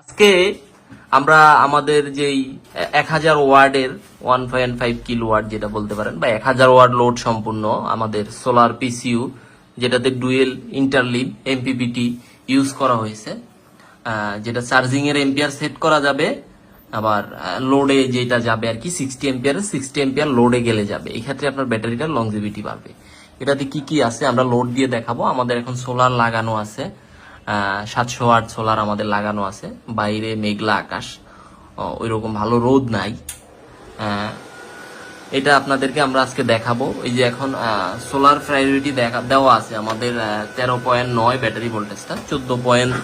আজকে আমরা আমাদের যেই এক হাজার ওয়ার্ডের one point five kilowatt যেটা বলতে পারেন, বা এক হাজার ওয়ার্ড লোড সম্পূর্ণ আমাদের সোলার পিসিউ যেটাতে ডুয়েল ইন্টারলিভ এমপিপিটি ইউজ করা হয়েছে। যেটা চার্জিং এর এম্পিয়ার সেট করা যাবে, আবার লোডে যেটা যাবে আর কি সিক্সটি এম্পিয়ার সিক্সটি এম্পিয়ার লোডে গেলে যাবে। এই ক্ষেত্রে আপনার ব্যাটারিটার লংজিভিটি বাড়বে। এটাতে কি কি আছে আমরা লোড দিয়ে দেখাবো। আমাদের এখন সোলার লাগানো আছে। সাতশো আট সোলার আমাদের লাগানো আছে। বাইরে মেঘলা আকাশ। ওই রকম ভালো রোদ নাই। এটা আপনাদেরকে আমরা আজকে দেখাবো। এই যে এখন সোলার প্রায়োরিটি দেখা, দেওয়া আছে আমাদের তেরো পয়েন্ট নয় ব্যাটারি ভোল্টেজটা চোদ্দ পয়েন্ট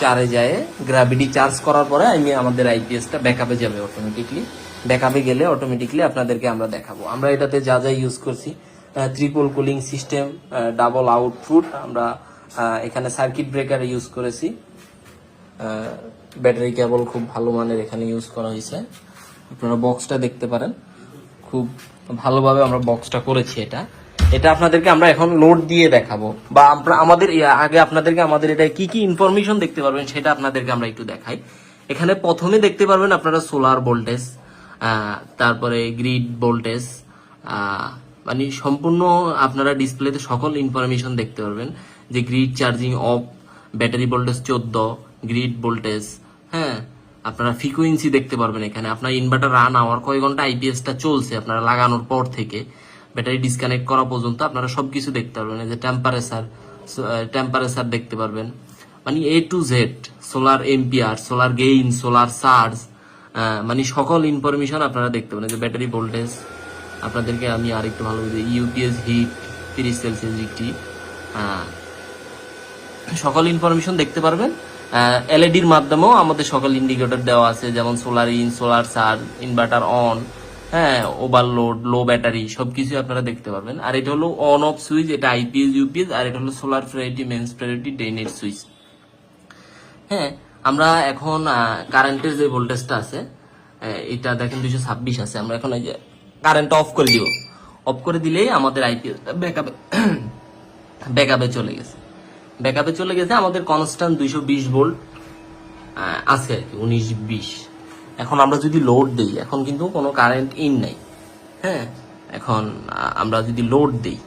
চারে যায়। গ্র্যাভিটি চার্জ করার পরে আমি আমাদের আইপিএসটা ব্যাকআপে যাবে অটোমেটিকলি ব্যাকআপে গেলে অটোমেটিকলি আপনাদেরকে আমরা দেখাবো। আমরা এটাতে যা যা ইউজ করছি triple cooling system double output আমরা এখানে সার্কিট ব্রেকার ইউজ করেছি। ব্যাটারি কেবল খুব ভালো মানের এখানে ইউজ করা হয়েছে। আপনারা বক্সটা দেখতে পারেন। খুব ভালোভাবে আমরা বক্সটা করেছি এটা। এটা আপনাদেরকে আমরা এখন লোড দিয়ে দেখাবো। বা আমরা আমাদের, আগে আপনাদেরকে আমাদের এটা কি কি ইনফরমেশন দেখতে পারবেন সেটা আপনাদেরকে আমরা একটু দেখাই। এখানে প্রথমে দেখতে পারবেন আপনারা সোলার ভোল্টেজ তারপরে গ্রিড ভোল্টেজ মানে সম্পূর্ণ আপনারা ডিসপ্লেতে সকল ইনফরমেশন দেখতে পারবেন। যে grid charging off battery voltage চোদ্দ গ্রিড ভোল্টেজ হ্যাঁ? আপনারা ফ্রিকুয়েন্সি দেখতে পারবেন এখানে। আপনার ইনভার্টার রান আওয়ার কয় ঘণ্টা আইপিএসটা চলছে আপনারা লাগানোর পর থেকে। ব্যাটারি ডিসকানেক্ট করা পর্যন্ত আপনারা সবকিছু দেখতে পারবেন। যে টেম্পারেচার টেম্পারেচার দেখতে পারবেন। মানে A to Z solar MPR solar gain solar charge মানে সকল ইনফরমেশন আপনারা দেখতে পারেন যে ব্যাটারি ভোল্টেজ আপনাদেরকে আমি আরেকটু ভালো ইউপিএস হিট তিরিশ সেলসিয়াস ডিগ্রি সকল ইনফরমেশন দেখতে পারবেন। এলইডির মাধ্যমেও আমাদের সকল ইন্ডিকেটর দেওয়া আছে, যেমন সোলার ইন সোলার সার ইনভার্টার অন হ্যাঁ ওভারলোড লো ব্যাটারি সবকিছু আপনারা দেখতে পারবেন। আর এটা হলো অন অফ সুইচ এটা আইপিএস ইউপিএস আর এটা হলো solar priority mains priority day net switch হ্যাঁ আমরা এখন কারেন্টের যে ভোল্টেজটা আছে এটা দেখেন দুইশো ছাব্বিশ আছে। আমরা এখন এই যে কারেন্টটা অফ করে দিব। অফ করে দিলেই আমাদের আইপিএসটা ব্যাকআপে ব্যাকআপে চলে গেছে। ব্যাকআপে চলে গেছে, আমাদের কনস্ট্যান্ট দুইশো বিশ ভোল্ট আছে আর কি, উনিশ বিশ। এখন আমরা যদি লোড দিই, এখন কিন্তু কোনো কারেন্ট ইন নাই হ্যাঁ? এখন আমরা যদি লোড দিই।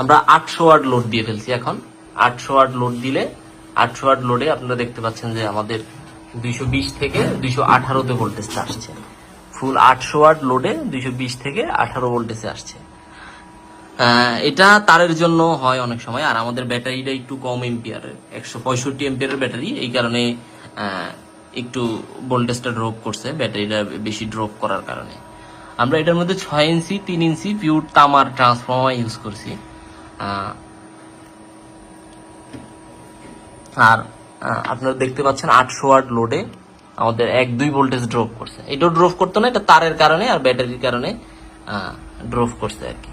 আমরা আটশো ওয়াট লোড দিয়ে ফেলছি এখন। আটশো ওয়াট লোড দিলে, আটশো ওয়াট লোডে আপনারা দেখতে পাচ্ছেন যে আমাদের দুইশো বিশ থেকে দুইশো আঠারোতে ভোল্টেজটা আসছে। ফুল আটশো ওয়াট লোডে দুইশো বিশ থেকে আঠারো ভোল্টেজে আসছে। এটা তারের জন্য হয় অনেক সময়, আর আমাদের ব্যাটারিটা একটু কম এম্পিয়ারের একশো পঁয়ষট্টি এম্পিয়ারের ব্যাটারি। এই কারণে একটু ভোল্টেজটা ড্রপ করছে, ব্যাটারিটা বেশি ড্রপ করার কারণে। আমরা এটার মধ্যে ছয় ইঞ্চি, তিন ইঞ্চি পিওর তামার ট্রান্সফর্মার ইউজ করছি। আর আপনারা দেখতে পাচ্ছেন আটশো ওয়াট লোডে আমাদের এক, দুই ভোল্টেজ ড্রপ করছে। এটাও ড্রপ করতো না, এটা তারের কারণে আর ব্যাটারির কারণে ড্রপ করছে আর কি।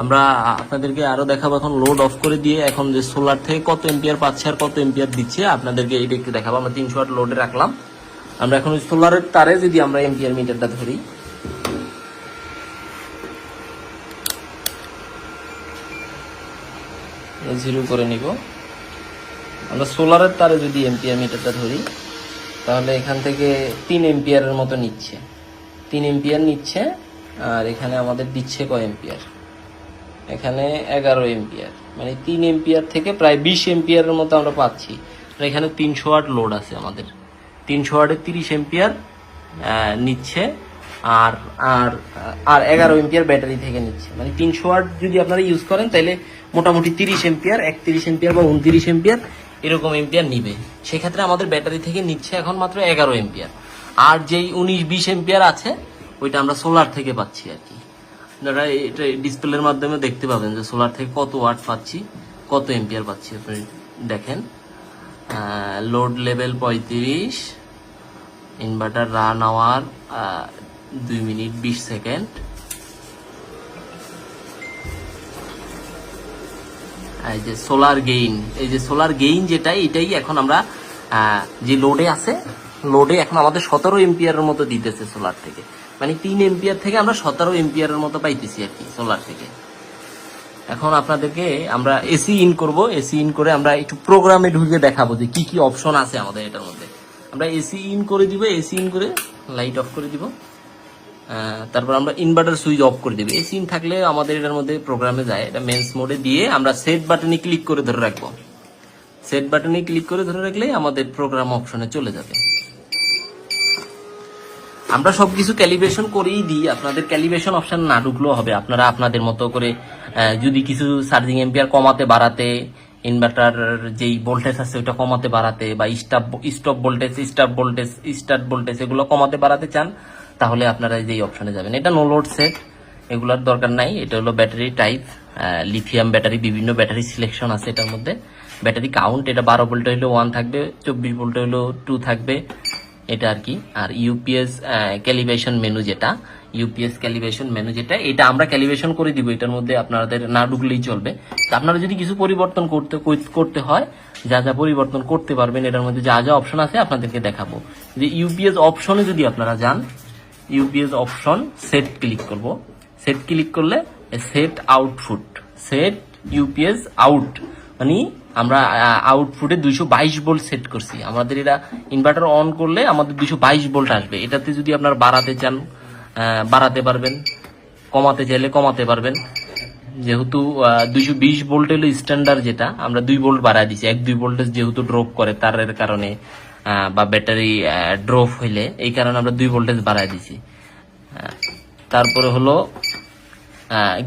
আমরা আপনাদেরকে আরও দেখাবো এখন লোড অফ করে দিয়ে এখন যে সোলার থেকে কত এম্পিয়ার পাচ্ছে আর কত এম্পিয়ার দিচ্ছে, আপনাদেরকে এটা একটু দেখাবো। আমরা তিনশো আট লোডে রাখলাম। আমরা এখন সোলারের তারে যদি আমরা এম্পিয়ার মিটারটা ধরি। জিরো করে নিব। আমরা সোলারের তারে যদি এম্পিয়ার মিটারটা ধরি। তাহলে এখান থেকে তিন এম্পিয়ারের মতো নিচ্ছে। তিন এম্পিয়ার নিচ্ছে, আর এখানে আমাদের দিচ্ছে কয় এম্পিয়ার এখানে এগারো এম্পিয়ার মানে তিন এম্পিয়ার থেকে প্রায় বিশ এম্পিয়ারের মতো আমরা পাচ্ছি। এখানে তিনশো ওয়াট লোড আছে আমাদের। তিনশো ওয়াটে তিরিশ এম্পিয়ার নিচ্ছে, আর আর আর এগারো এম্পিয়ার ব্যাটারি থেকে নিচ্ছে। মানে তিনশো ওয়াট যদি আপনারা ইউজ করেন, তাহলে মোটামুটি তিরিশ এম্পিয়ার একত্রিশ এম্পিয়ার বা উনত্রিশ এম্পিয়ার এরকম এম্পিয়ার নিবে। সেক্ষেত্রে আমাদের ব্যাটারি থেকে নিচ্ছে এখন মাত্র এগারো এম্পিয়ার আর যেই উনিশ, বিশ এম্পিয়ার আছে, ওইটা আমরা সোলার থেকে পাচ্ছি আর কি। আপনারা এটা ডিসপ্লের মাধ্যমে দেখতে পাবেন যে সোলার থেকে কত ওয়াট পাচ্ছি, কত এম্পিয়ার পাচ্ছি আপনি দেখেন। লোড লেভেল পঁয়ত্রিশ ইনভার্টার রান আওয়ার দুই মিনিট বিশ সেকেন্ড। এই যে সোলার গেইন এই যে সোলার গেইন যেটা এটাই এখন আমরা যে লোডে আছে লোডে এখন আমাদের সতেরো এম্পিয়ারের মতো দিতেছে সোলার থেকে। মানে তিন এম্পিয়ার থেকে আমরা সতেরো এম্পিয়ারের মতো পাইতেছি আর কি সোলার থেকে। এখন আপনাদেরকে আমরা এসি ইন করব এসি ইন করে আমরা একটু প্রোগ্রামে ঢুকে দেখাবো যে কি কি অপশন আছে আমাদের এটার মধ্যে। আমরা এসি ইন করে দিব এসি ইন করে লাইট অফ করে দিব। তারপর আমরা ইনভার্টার সুইচ অফ করে দেবো। এসি ইন থাকলে আমাদের এটার মধ্যে প্রোগ্রামে যায়। এটা মেন্স মোডে দিয়ে আমরা সেট বাটনে ক্লিক করে ধরে রাখব। সেট বাটনে ক্লিক করে ধরে রাখলে আমাদের প্রোগ্রাম অপশনে চলে যাবে। আমরা সবকিছু ক্যালিব্রেশন করেই দিই। আপনাদের ক্যালিব্রেশন অপশন না ঢুকলেও হবে। আপনারা আপনাদের মতো করে যদি কিছু চার্জিং এম্পিয়ার কমাতে বাড়াতে ইনভার্টার যেই ভোল্টেজ আছে ওটা কমাতে বাড়াতে বা stop stop voltage stop voltage start voltage এগুলো কমাতে বাড়াতে চান তাহলে আপনারা যেই অপশনে যাবেন। এটা নো লোড সেট এগুলোর দরকার নাই। এটা হলো ব্যাটারি টাইপ লিথিয়াম ব্যাটারি বিভিন্ন ব্যাটারি সিলেকশন আছে এটার মধ্যে। ব্যাটারি কাউন্ট এটা বারো ভোল্টে হলো ওয়ান থাকবে, চব্বিশ ভোল্টে হলো টু থাকবে, এটা আর কি। আর ইউপিএস ক্যালিব্রেশন মেনু যেটা ইউপিএস ক্যালিব্রেশন মেনু যেটা, এটা আমরা ক্যালিব্রেশন করে দিব, এটার মধ্যে আপনাদের না ঢুকলেই চলবে। তো আপনারা যদি কিছু পরিবর্তন করতে করতে হয়, যা যা পরিবর্তন করতে পারবেন, এটার মধ্যে যা যা অপশন আছে আপনাদেরকে দেখাবো। যে ইউপিএস অপশনে যদি আপনারা যান ইউপিএস অপশন সেট ক্লিক করব। সেট ক্লিক করলে set output set UPS out মানে আমরা আউটপুটে দুইশো বাইশ ভোল্ট সেট করছি। আমাদের এটা ইনভার্টার অন করলে আমাদের দুইশো বাইশ ভোল্ট আসবে। এটাতে যদি আপনার বাড়াতে চান বাড়াতে পারবেন। কমাতে চাইলে কমাতে পারবেন। যেহেতু দুইশো বিশ ভোল্ট হলো স্ট্যান্ডার্ড যেটা, আমরা দুই ভোল্ট বাড়ায় দিচ্ছি। এক, দুই ভোল্টেজ যেহেতু ড্রপ করে তারের কারণে। বা ব্যাটারি ড্রপ হইলে, এই কারণে আমরা দুই ভোল্টেজ বাড়ায় দিছি। তারপরে হলো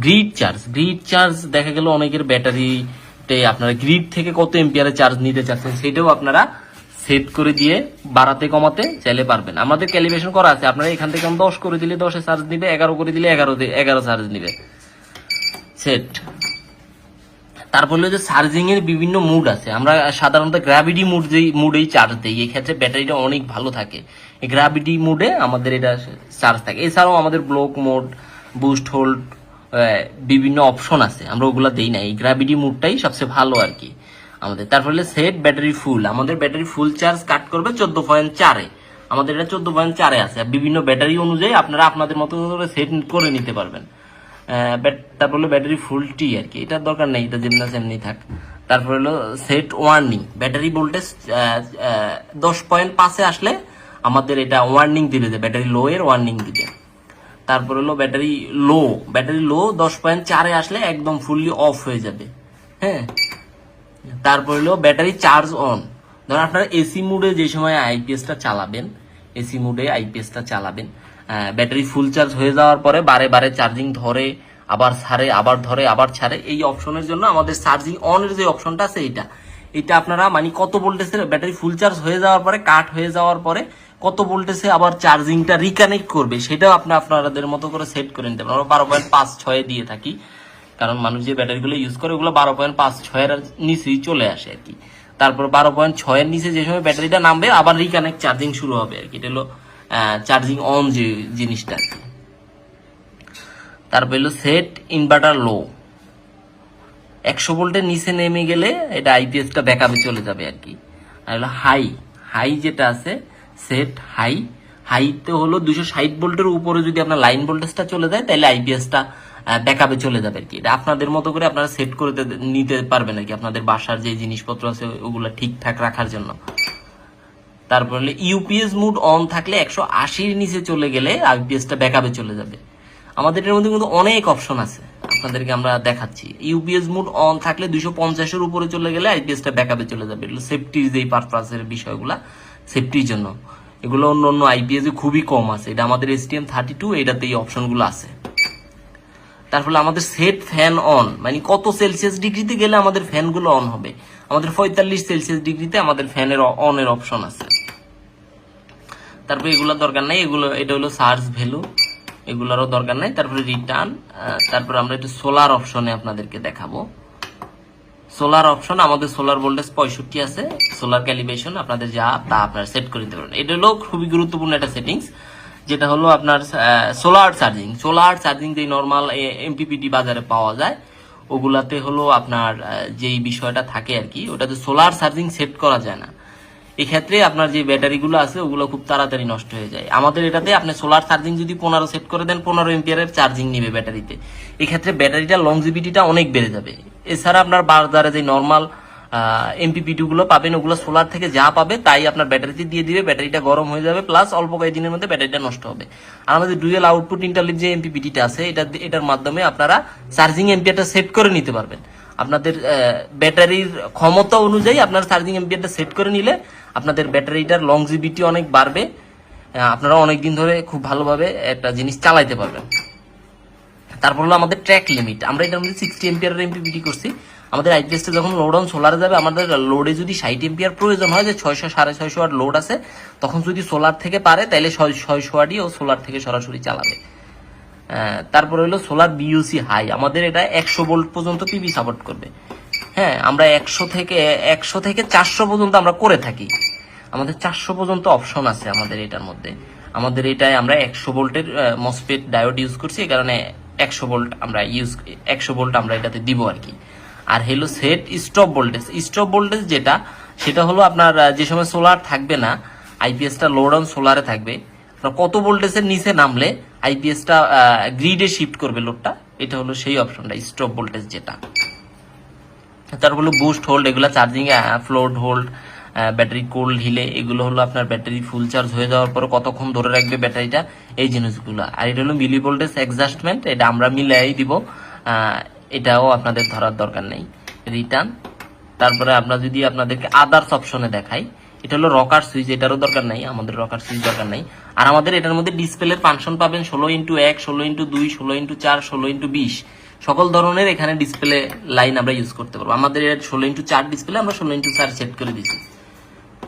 গ্রিড চার্জ গ্রিড চার্জ দেখা গেল অনেকের ব্যাটারিতে আপনারা গ্রিড থেকে কত এম্পিয়ারে চার্জ নিতে চাচ্ছেন, সেটাও আপনারা সেট করে দিয়ে বাড়াতে কমাতে চাইলে পারবেন। আমাদের ক্যালিব্রেশন করা আছে, আপনারা এখান থেকে দশ করে দিলে দশে চার্জ নিবে, এগারো করে দিলে এগারো এগারো চার্জ নিবে। সেট তারপর যে চার্জিং এর বিভিন্ন মুড আছে। আমরা সাধারণত গ্র্যাভিটি মুড যেই মুডেই চার্জ দিই, এই ক্ষেত্রে ব্যাটারিটা অনেক ভালো থাকে। এই গ্র্যাভিটি মুডে আমাদের এটা চার্জ থাকে। এছাড়াও আমাদের ব্লক মোড বুস্ট হোল্ড বিভিন্ন অপশন আছে। আমরা ওগুলা দেই না। এই গ্র্যাভিটি মুডটাই সবচেয়ে ভালো আর কি আমাদের। তারপরে সেট ব্যাটারি ফুল আমাদের ব্যাটারি ফুল চার্জ কাট করবে চোদ্দ পয়েন্ট চারে। আমাদের এটা চোদ্দ পয়েন্ট চারে আছে। বিভিন্ন ব্যাটারি অনুযায়ী আপনারা আপনাদের মতো করে সেট করে নিতে পারবেন। তারপর হলো ব্যাটারি ফুল টি আর কি এটার দরকার নেই, এটা যেমন আছে এমনি থাক। তারপর হলো সেট ওয়ার্নিং ব্যাটারি ভোল্টেজ দশ পয়েন্ট পাঁচে আসলে আমাদের এটা ওয়ার্নিং দিবে যে ব্যাটারি লো এর ওয়ার্নিং দিবে। তারপর হলো ব্যাটারি লো ব্যাটারি লো দশ পয়েন্ট চারে আসলে একদম ফুললি অফ হয়ে যাবে। হ্যাঁ? তারপর হলো ব্যাটারি চার্জ অন ধরুন আপনারা এসি মুডে যে সময় আইপিএসটা চালাবেন এসি মুডে আইপিএসটা চালাবেন ব্যাটারি ফুল চার্জ হয়ে যাওয়ার পরে বারে বারে চার্জিং ধরে, আবার ছাড়ে, আবার ধরে, আবার ছাড়ে, এই অপশনের জন্য আমাদের চার্জিং অনের যে অপশনটা আছে এইটা। এটা আপনারা মানে কত ভোল্টেজের ব্যাটারি ফুল চার্জ হয়ে যাওয়ার পরে কাট হয়ে যাওয়ার পরে কত ভোল্টেজে আবার চার্জিংটা রিকানেক্ট করবে, সেটাও আপনি আপনাদের মতো করে সেট করে নিতে পারেন। আমরা বারো পয়েন্ট পাঁচ ছয়ে দিয়ে থাকি, কারণ মানুষ যে ব্যাটারিগুলো ইউজ করে, ওগুলো বারো পয়েন্ট পাঁচ ছয়ের নিচেই চলে আসে আর কি। তারপর বারো পয়েন্ট ছয়ের নিচে যে সময় ব্যাটারিটা নামবে, আবার রিকানেক্ট চার্জিং শুরু হবে আর কি। এটা হলো চার্জিং অন যে জিনিসটা। তারপর হলো সেট ইনভার্টার লো একশো ভোল্টের নিচে নেমে গেলে এটা আইপিএসটা ব্যাকআপে চলে যাবে আর কি। আর হলো হাই হাই যেটা আছে সেট হাই হাইতে হলো দুশো ষাট ভোল্টের উপরে যদি আপনার লাইন ভোল্টেজটা চলে যায়, তাহলে আইপিএসটা ব্যাকআপে চলে যাবে আর কি। এটা আপনাদের মতো করে আপনারা সেট করে নিতে পারবেন আর কি। আপনাদের বাসার যে জিনিসপত্র আছে, ওগুলো ঠিকঠাক রাখার জন্য। তারপর ইউপিএস মুড অন থাকলে একশো আশির নিচে চলে গেলে আইপিএসটা ব্যাকআপে চলে যাবে। আমাদের এর মধ্যে কিন্তু অনেক অপশন আছে। আপনাদেরকে আমরা দেখাচ্ছি। ইউপিএস মুড অন থাকলে দুইশো পঞ্চাশের উপরে চলে গেলে আইপিএসটা ব্যাকআপে চলে যাবে। এগুলো সেফটির যেই পারপাসের বিষয়গুলা সেফটির জন্য। এগুলো অন্য অন্য আইপিএস খুবই কম আছে। এটা আমাদের এসটিএম থার্টি টু এটাতে এই অপশনগুলো আছে। তারপরে আমাদের সেট ফ্যান অন মানে কত সেলসিয়াস ডিগ্রিতে গেলে আমাদের ফ্যানগুলো অন হবে। আমাদের পঁয়তাল্লিশ সেলসিয়াস ডিগ্রিতে আমাদের ফ্যানের অনের অপশন আছে। তারপরে এগুলো দরকার নাই, এগুলো, এটা হলো সার্চ ভ্যালু এগুলোরও দরকার নাই, তারপরে রিটার্ন তারপরে আমরা একটু সোলার অপশনে আপনাদেরকে দেখাবো। সোলার অপশন আমাদের সোলার ভোল্টেজ পঁয়ষট্টি আছে সোলার ক্যালিব্রেশন আপনাদের যা তা আপনারা সেট করে দিতে পারেন এটা হলো খুবই গুরুত্বপূর্ণ একটা সেটিংস যেটা হলো আপনার সোলার চার্জিং সোলার চার্জিং যে নর্মাল এমপিপিটি বাজারে পাওয়া যায়, ওগুলাতে হলো আপনার যেই বিষয়টা থাকে আর কি, ওটাতে সোলার চার্জিং সেট করা যায় না। এক্ষেত্রে আপনার যে ব্যাটারিগুলো আছে, ওগুলো খুব তাড়াতাড়ি নষ্ট হয়ে যায়। আমাদের এটাতে আপনি সোলার চার্জিং যদি পনেরো সেট করে দেন, পনেরো এম্পিয়ারের চার্জিং নেবে ব্যাটারিতে। এক্ষেত্রে ব্যাটারিটা লংজিবিটিটা অনেক বেড়ে যাবে। এছাড়া আপনার বাজারে যে নর্মাল এমপিপিটি গুলো পাবেন, ওগুলো সোলার থেকে যা পাবে, তাই আপনার ব্যাটারিতে দিয়ে দিবে, ব্যাটারিটা গরম হয়ে যাবে প্লাস অল্প কয়েকদিনের মধ্যে ব্যাটারিটা নষ্ট হবে। আর আমাদের ডুয়েল আউটপুট ইন্টারলিভ যে এমপিপিটিটা আছে, এটা, এটার মাধ্যমে আপনারা চার্জিং এম্পিয়ারটা সেট করে নিতে পারবেন। আপনাদের ব্যাটারির ক্ষমতা অনুযায়ী আপনার চার্জিং এম্পিয়ারটা সেট করে নিলে আপনাদের ব্যাটারিটার লংজিবিটি অনেক বাড়বে। আপনারা অনেক দিন ধরে খুব ভালোভাবে একটা জিনিস চালাইতে পারবেন। তারপর হলো আমাদের ট্র্যাক লিমিট আমরা এটার মধ্যে সিক্সটি এম্পিয়ার এমপিপিটি করছি। আমাদের আইপিএসটা যখন লোড অন সোলারে যাবে, আমাদের লোডে যদি ষাট এম্পিয়ার প্রয়োজন হয়, যে ছয়শো, সাড়ে ছয়শো ওয়াট লোড আছে, তখন যদি সোলার থেকে পারে, তাহলে ছয়- ছয়শো ওয়াটই ও সোলার থেকে সরাসরি চালাবে। তারপর হলো সোলার বিইউসি হাই আমাদের এটা একশো ভোল্ট পর্যন্ত পিবি সাপোর্ট করবে। হ্যাঁ আমরা একশো থেকে একশো থেকে চারশো পর্যন্ত আমরা করে থাকি। আমাদের চারশো পর্যন্ত অপশন আছে আমাদের এটার মধ্যে। আমাদের এটায় আমরা একশো ভোল্টের মসপেট ডায়োড ইউজ করছি, এই কারণে একশো ভোল্ট আমরা ইউজ একশো ভোল্ট আমরা এটাতে দিব আর কি। আর হলো set stop voltage stop voltage যেটা, সেটা হলো আপনার যে সময় সোলার থাকবে না আইপিএসটা লোড অন সোলারে থাকবে কত ভোল্টেজের নিচে নামলে আইপিএসটা গ্রিডে শিফট করবে লোডটা, এটা হলো সেই অপশনটা স্টপ ভোল্টেজ যেটা। তারপর হলো বুস্ট হোল্ড এগুলো চার্জিং ফ্লোড হোল্ড ব্যাটারি কোল্ড হিলে, এগুলো হলো আপনার ব্যাটারি ফুল চার্জ হয়ে যাওয়ার পর কতক্ষণ ধরে রাখবে ব্যাটারিটা এই জিনিসগুলো। আর এটা হলো মিলি ভোল্টেজ অ্যাডজাস্টমেন্ট এটা আমরা মিলাই দিব এটাও আপনাদের ধরার দরকার নেই। রিটার্ন তারপরে আমরা যদি আপনাদেরকে আদার্স অপশনে দেখাই এটা হলো রকার সুইচ এটারও দরকার নাই, আমাদের রকার সুইচ দরকার নাই। আর আমাদের এটার মধ্যে ডিসপ্লের ফাংশন পাবেন ষোলো ইন্টু এক, ষোলো ইন্টু দুই, ষোলো ইন্টু চার, ষোলো ইন্টু বিশ। সকল ধরনের এখানে ডিসপ্লে লাইন আমরা ইউজ করতে পারব। আমাদের ষোলো ইন্টু চার ডিসপ্লে আমরা ষোলো ইন্টু চার সেট করে দিচ্ছি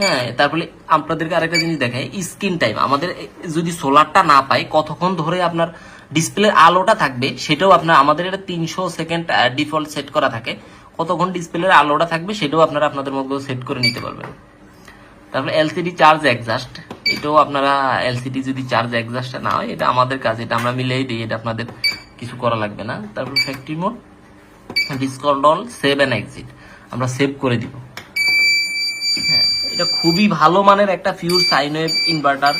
হ্যাঁ তারপরে আপনাদেরকে আরেকটা জিনিস দেখাই স্ক্রিন টাইম আমাদের যদি সোলারটা না পাই, কতক্ষণ ধরে আপনার ডিসপ্লের আলোটা থাকবে, সেটাও আপনার, আমাদের এটা তিনশো সেকেন্ড ডিফল্ট সেট করা থাকে। কতক্ষণ ডিসপ্লের আলোটা থাকবে, সেটাও আপনারা আপনাদের মধ্যে সেট করে নিতে পারবেন। তারপরে এলসিডি চার্জ এক্সাস্ট এটাও আপনারা এলসিডি যদি চার্জ এক্সাস্ট না হয়, এটা আমাদের কাজ, এটা আমরা মিলেই দিই, এটা আপনাদের কিছু করা লাগবে না। তারপর ফ্যাক্টরি মোড ডিসকন্ট্রোল সেভ অ্যান্ড এক্সিট আমরা সেভ করে দিব। হ্যাঁ এটা খুবই ভালো মানের একটা pure sine wave inverter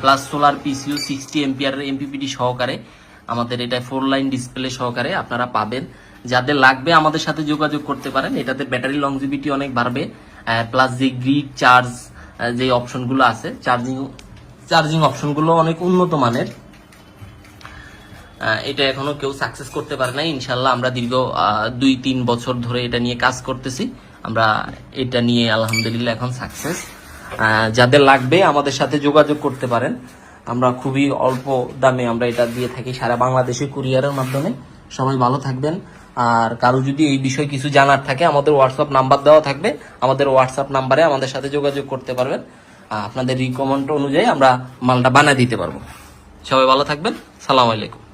plus solar PCU sixty MPR MPPT সহকারে। আমাদের এটা ফোর লাইন ডিসপ্লে সহকারে আপনারা পাবেন। যাদের লাগবে আমাদের সাথে যোগাযোগ করতে পারেন, এটাতে ব্যাটারি লংজিবিটি অনেক বাড়বে। প্লাস যে গ্রিড চার্জ যে অপশনগুলো আছে চার্জিং চার্জিং অপশনগুলো অনেক উন্নত মানের। এটা এখনও কেউ সাকসেস করতে পারে না ইনশাল্লাহ আমরা দীর্ঘ দুই, তিন বছর ধরে এটা নিয়ে কাজ করতেছি। আমরা এটা নিয়ে আলহামদুলিল্লাহ এখন সাকসেস যাদের লাগবে আমাদের সাথে যোগাযোগ করতে পারেন। আমরা খুবই অল্প দামে আমরা এটা দিয়ে থাকি সারা বাংলাদেশে কুরিয়ারের মাধ্যমে। সবাই ভালো থাকবেন। আর কারও যদি এই বিষয়ে কিছু জানার থাকে, আমাদের হোয়াটসঅ্যাপ নাম্বার দেওয়া থাকবে। আমাদের হোয়াটসঅ্যাপ নাম্বারে আমাদের সাথে যোগাযোগ করতে পারবেন। আপনাদের রিকমেন্ড অনুযায়ী আমরা মালটা বানিয়ে দিতে পারব। সবাই ভালো থাকবেন। সালাম আলাইকুম।